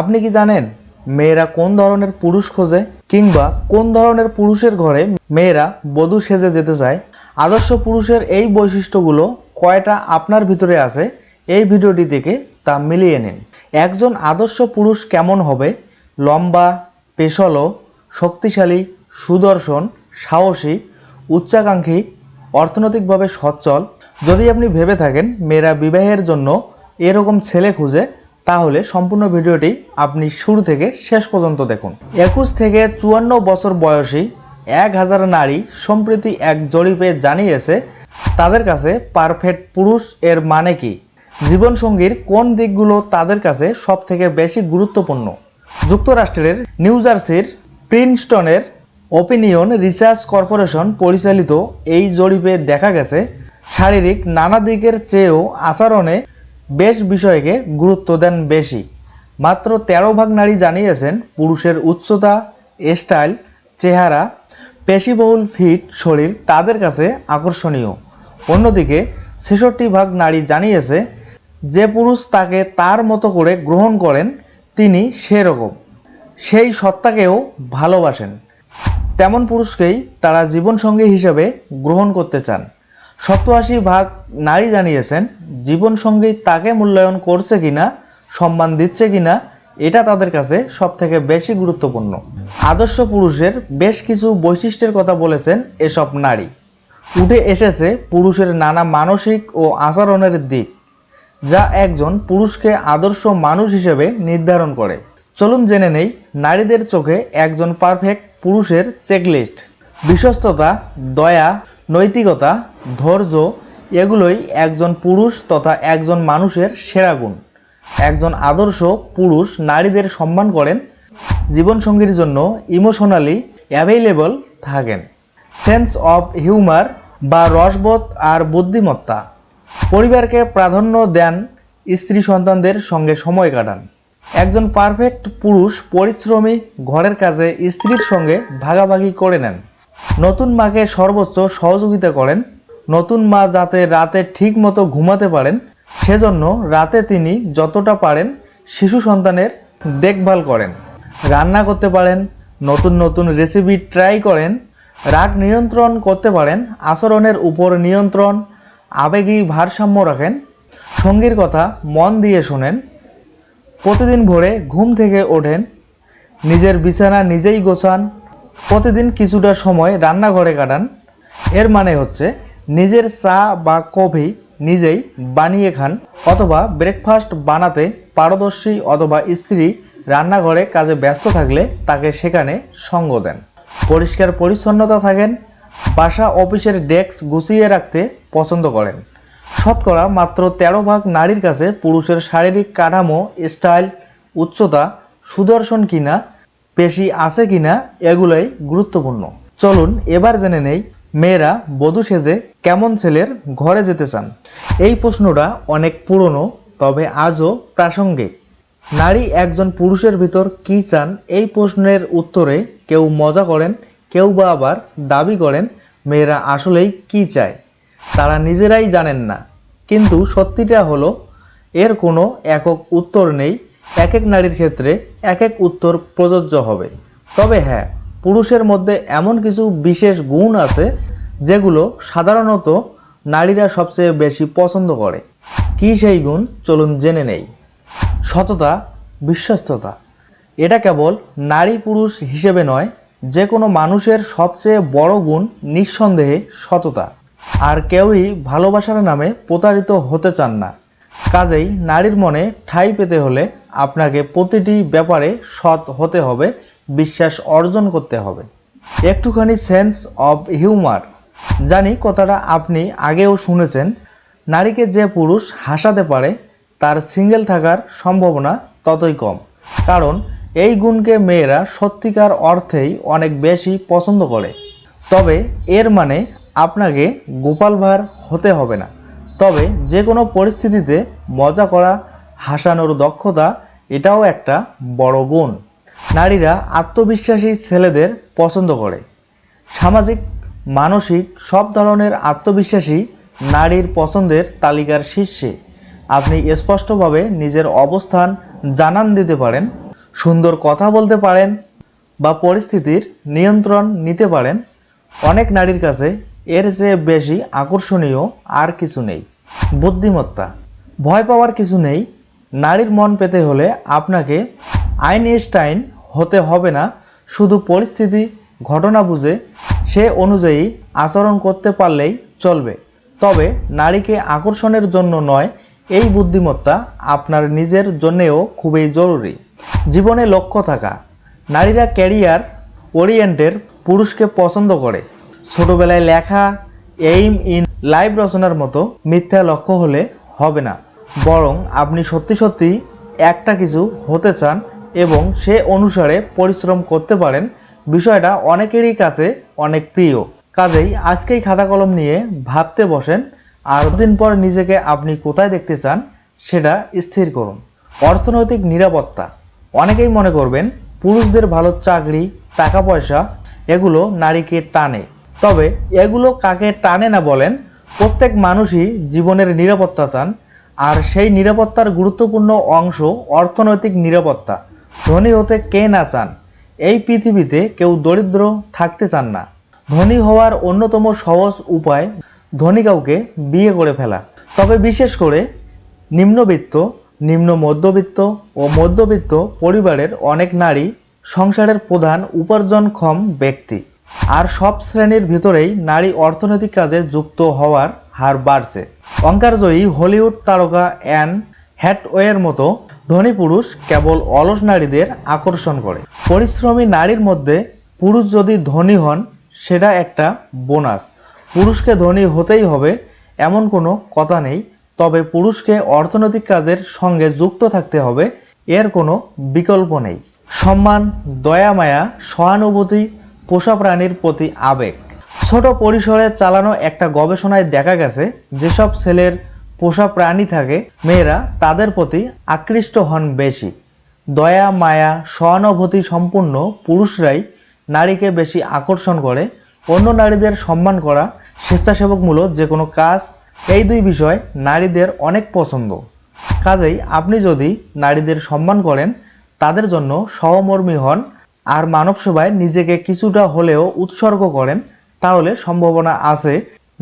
আপনি কি জানেন মেয়েরা কোন ধরনের পুরুষ খোঁজে কিংবা কোন ধরনের পুরুষের ঘরে মেয়েরা বধূ সেজে যেতে চায়? আদর্শ পুরুষের এই বৈশিষ্ট্যগুলো কয়টা আপনার ভিতরে আছে? এই ভিডিওটি থেকে তা মিলিয়ে নিন। একজন আদর্শ পুরুষ কেমন হবে? লম্বা, পেশলো, শক্তিশালী, সুদর্শন, সাহসী, উচ্চাকাঙ্ক্ষী, অর্থনৈতিকভাবে সচ্ছল? যদি আপনি ভেবে থাকেন, মেয়েরা বিবাহের জন্য এরকম ছেলে খুঁজে তাহলে সম্পূর্ণ ভিডিওটি আপনি শুরু থেকে শেষ পর্যন্ত দেখুন। একুশ থেকে চুয়ান্ন বছর বয়সী এক হাজার নারী সম্প্রতি এক জরিপে জানিয়েছে, তাদের কাছে পারফেক্ট পুরুষ এর মানে কি? জীবনসঙ্গীর কোন দিকগুলো তাদের কাছে সব থেকে বেশি গুরুত্বপূর্ণ? যুক্তরাষ্ট্রের নিউ জার্সির প্রিন্সটনের ওপিনিয়ন রিসার্চ কর্পোরেশন পরিচালিত এই জরিপে দেখা গেছে, শারীরিক নানা দিকের চেয়েও আচরণে বেশ বিষয়কে গুরুত্ব দেন বেশি। মাত্র তেরো ভাগ নারী জানিয়েছেন পুরুষের উচ্চতা, স্টাইল, চেহারা, পেশিবহুল ফিট, শরীর তাদের কাছে আকর্ষণীয়। অন্যদিকে ছেষট্টি ভাগ নারী জানিয়েছে যে পুরুষ তাকে তার মতো করে গ্রহণ করেন, তিনি সেরকম। সেই সত্তাকেও ভালোবাসেন। তেমন পুরুষকেই তারা জীবনসঙ্গী হিসেবে গ্রহণ করতে চান। সপ্তআশি ভাগ নারী জানিয়েছেন, জীবনসঙ্গী তাকে মূল্যায়ন করছে কিনা, সম্মান দিচ্ছে কিনা, এটা তাদের কাছে সব থেকে বেশি গুরুত্বপূর্ণ। আদর্শ পুরুষের বেশ কিছু বৈশিষ্ট্যের কথা বলেছেন এসব নারী। উঠে এসেছে পুরুষের নানা মানসিক ও আচরণের দিক, যা একজন পুরুষকে আদর্শ মানুষ হিসেবে নির্ধারণ করে। চলুন জেনে নেই, নারীদের চোখে একজন পারফেক্ট পুরুষের চেকলিস্ট। বিশ্বস্ততা, দয়া নৈতিকতা, ধৈর্য, এগুলোই একজন পুরুষ তথা একজন মানুষের সেরা গুণ। একজন আদর্শ পুরুষ নারীদের সম্মান করেন, জীবনসঙ্গীর জন্য ইমোশনালি অ্যাভেইলেবল থাকেন। সেন্স অফ হিউমার বা রসবোধ আর বুদ্ধিমত্তা। পরিবারকে প্রাধান্য দেন, স্ত্রী সন্তানদের সঙ্গে সময় কাটান। একজন পারফেক্ট পুরুষ পরিশ্রমী, ঘরের কাজে স্ত্রীর সঙ্গে ভাগাভাগি করে নেন। নতুন মাকে সর্বোচ্চ সহযোগিতা করেন। নতুন মা যাতে রাতে ঠিক মতো ঘুমাতে পারেন, সেজন্য রাতে তিনি যতটা পারেন শিশু সন্তানের দেখভাল করেন। রান্না করতে পারেন, নতুন নতুন রেসিপি ট্রাই করেন, রাগ নিয়ন্ত্রণ করতে পারেন, আচরণের উপর নিয়ন্ত্রণ, আবেগী ভারসাম্য রাখেন, সঙ্গীর কথা মন দিয়ে শোনেন, প্রতিদিন ভোরে ঘুম থেকে ওঠেন, নিজের বিছানা নিজেই গোছান প্রতিদিন কিছুটা সময় রান্নাঘরে কাটান। এর মানে হচ্ছে নিজের চা বা কফি নিজেই বানিয়ে খান অথবা ব্রেকফাস্ট বানাতে পারদর্শী অথবা স্ত্রী রান্নাঘরে কাজে ব্যস্ত থাকলে তাকে সেখানে সঙ্গ দেন। পরিষ্কার পরিচ্ছন্নতা থাকেন, বাসা অফিসের ডেস্ক গুছিয়ে রাখতে পছন্দ করেন। শতকরা মাত্র তেরো ভাগ নারীর কাছে পুরুষের শারীরিক কাঠামো, স্টাইল, উচ্চতা, সুদর্শন কিনা পেশি আছে কিনা এগুলোই গুরুত্বপূর্ণ। চলুন এবার জেনে নেই মেয়েরা বধূ সেজে কেমন ছেলের ঘরে যেতে চান। এই প্রশ্নটা অনেক পুরনো, তবে আজও প্রাসঙ্গিক। নারী একজন পুরুষের ভিতর কী চান এই প্রশ্নের উত্তরে কেউ মজা করেন, কেউ বা আবার দাবি করেন মেয়েরা আসলেই কী চায়, তারা নিজেরাই জানেন না। কিন্তু সত্যিটা হলো, এর কোনো একক উত্তর নেই এক এক নারীর ক্ষেত্রে এক এক উত্তর প্রযোজ্য হবে। তবে হ্যাঁ পুরুষের মধ্যে এমন কিছু বিশেষ গুণ আছে যেগুলো সাধারণত নারীরা সবচেয়ে বেশি পছন্দ করে। কী সেই গুণ? চলুন জেনে নেই। সততা, বিশ্বস্ততা। এটা কেবল নারী পুরুষ হিসেবে নয় যে কোনো মানুষের সবচেয়ে বড় গুণ নিঃসন্দেহে সততা। আর কেউই ভালোবাসার নামে প্রতারিত হতে চান না। কাজেই নারীর মনে ঠাঁই পেতে হলে আপনাকে প্রতিটি ব্যাপারে সৎ হতে হবে, বিশ্বাস অর্জন করতে হবে। একটুখানি সেন্স অফ হিউমার জানি কথাটা আপনি আগেও শুনেছেন, নারীকে যে পুরুষ হাসাতে পারে, তার সিঙ্গেল থাকার সম্ভাবনা ততই কম। কারণ, এই গুণকে মেয়েরা সত্যিকার অর্থেই অনেক বেশি পছন্দ করে। তবে এর মানে আপনাকে গোপাল ভাঁড় হতে হবে না। তবে যে কোনো পরিস্থিতিতে মজা করা, হাসানোর দক্ষতা এটাও একটা বড় গুণ। নারীরা আত্মবিশ্বাসী ছেলেদের পছন্দ করে। সামাজিক, মানসিক সব ধরনের আত্মবিশ্বাসী নারীর পছন্দের তালিকার শীর্ষে। আপনি স্পষ্টভাবে নিজের অবস্থান জানান দিতে পারেন, সুন্দর কথা বলতে পারেন বা পরিস্থিতির নিয়ন্ত্রণ নিতে পারেন। অনেক নারীর কাছে এর চেয়ে বেশি আকর্ষণীয় আর কিছু নেই। বুদ্ধিমত্তা। ভয় পাওয়ার কিছু নেই নারীর মন পেতে হলে আপনাকে আইনস্টাইন হতে হবে না। শুধু পরিস্থিতি, ঘটনা বুঝে সে অনুযায়ী আচরণ করতে পারলেই চলবে। তবে নারীকে আকর্ষণের জন্য নয়, এই বুদ্ধিমত্তা আপনার নিজের জন্যেও খুবই জরুরি। জীবনে লক্ষ্য থাকা। নারীরা ক্যারিয়ার ওরিয়েন্টের পুরুষকে পছন্দ করে। ছোটবেলায় লেখা, এইম ইন, লাইভ রচনার মতো মিথ্যা লক্ষ্য হলে হবে না। বরং আপনি সত্যি সত্যি একটা কিছু হতে চান এবং সে অনুসারে পরিশ্রম করতে পারেন, বিষয়টা অনেকেরই কাছে অনেক প্রিয়। কাজেই আজকেই খাতা কলম নিয়ে ভাবতে বসেন, আর দিন পর নিজেকে আপনি কোথায় দেখতে চান সেটা স্থির করুন। অর্থনৈতিক নিরাপত্তা। অনেকেই মনে করবেন পুরুষদের ভালো চাকরি টাকা পয়সা এগুলো নারীকে টানে। তবে এগুলো কাকে টানে না বলেন, প্রত্যেক মানুষই জীবনের নিরাপত্তা চান আর সেই নিরাপত্তার গুরুত্বপূর্ণ অংশ অর্থনৈতিক নিরাপত্তা। ধনী হতে কে না চান? এই পৃথিবীতে কেউ দরিদ্র থাকতে চান না। ধনী হওয়ার অন্যতম সহজ উপায়, ধনী কাউকে বিয়ে করে ফেলা। তবে বিশেষ করে নিম্নবিত্ত, নিম্ন মধ্যবিত্ত ও মধ্যবিত্ত পরিবারের অনেক নারী সংসারের প্রধান উপার্জনক্ষম ব্যক্তি। আর সব শ্রেণির ভিতরেই নারী অর্থনৈতিক কাজে যুক্ত হওয়ার হার বাড়ছে অঙ্কারজয়ী হলিউড তারকা অ্যান হ্যাটওয়ের মতো ধনী পুরুষ কেবল অলস নারীদের আকর্ষণ করে। পরিশ্রমী নারীর মধ্যে পুরুষ যদি ধনী হন, সেটা একটা বোনাস। পুরুষকে ধনী হতেই হবে এমন কোনো কথা নেই, তবে পুরুষকে অর্থনৈতিক কাজের সঙ্গে যুক্ত থাকতে হবে, এর কোনো বিকল্প নেই। সম্মান, দয়া, মায়া, সহানুভূতি, পোষা প্রাণীর প্রতি আবেগ। ছোট পরিসরে চালানো একটা গবেষণায় দেখা গেছে, যেসব ছেলের পোষা প্রাণী থাকে, মেয়েরা তাদের প্রতি আকৃষ্ট হন বেশি। দয়া, মায়া, সহানুভূতি সম্পূর্ণ পুরুষরাই নারীকে বেশি আকর্ষণ করে। অন্য নারীদের সম্মান করা স্বেচ্ছাসেবকমূলক যে কোনো কাজ, এই দুই বিষয় নারীদের অনেক পছন্দ। কাজেই আপনি যদি নারীদের সম্মান করেন, তাদের জন্য সহমর্মী হন আর মানব সেবায় নিজেকে কিছুটা হলেও উৎসর্গ করেন তাহলে সম্ভাবনা আছে,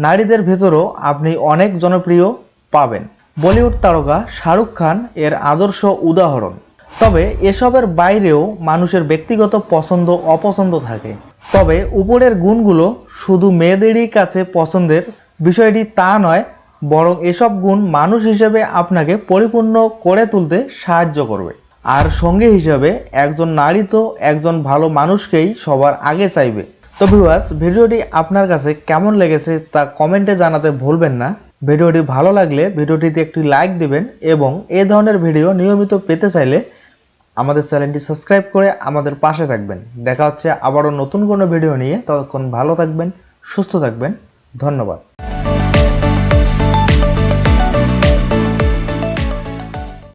নারীদের ভেতরও আপনি অনেক জনপ্রিয় পাবেন। বলিউড তারকা শাহরুখ খান এর আদর্শ উদাহরণ। তবে এসবের বাইরেও মানুষের ব্যক্তিগত পছন্দ অপছন্দ থাকে। তবে উপরের গুণগুলো শুধু মেয়েদেরই কাছে পছন্দের বিষয়টি তা নয়, বরং এসব গুণ মানুষ হিসেবে আপনাকে পরিপূর্ণ করে তুলতে সাহায্য করবে। আর সঙ্গী হিসেবে একজন নারী তো একজন ভালো মানুষকেই সবার আগে চাইবে। তো ভিউয়ার্স ভিডিওটি আপনার কাছে কেমন লেগেছে তা কমেন্টে জানাতে ভুলবেন না। ভিডিওটি ভালো লাগলে ভিডিওটিতে একটি লাইক দিবেন এবং এ ধরনের ভিডিও নিয়মিত পেতে চাইলে আমাদের চ্যানেলটি সাবস্ক্রাইব করে আমাদের পাশে থাকবেন। দেখা হচ্ছে আবারও নতুন কোনো ভিডিও নিয়ে। ততক্ষণ ভালো থাকবেন, সুস্থ থাকবেন। ধন্যবাদ।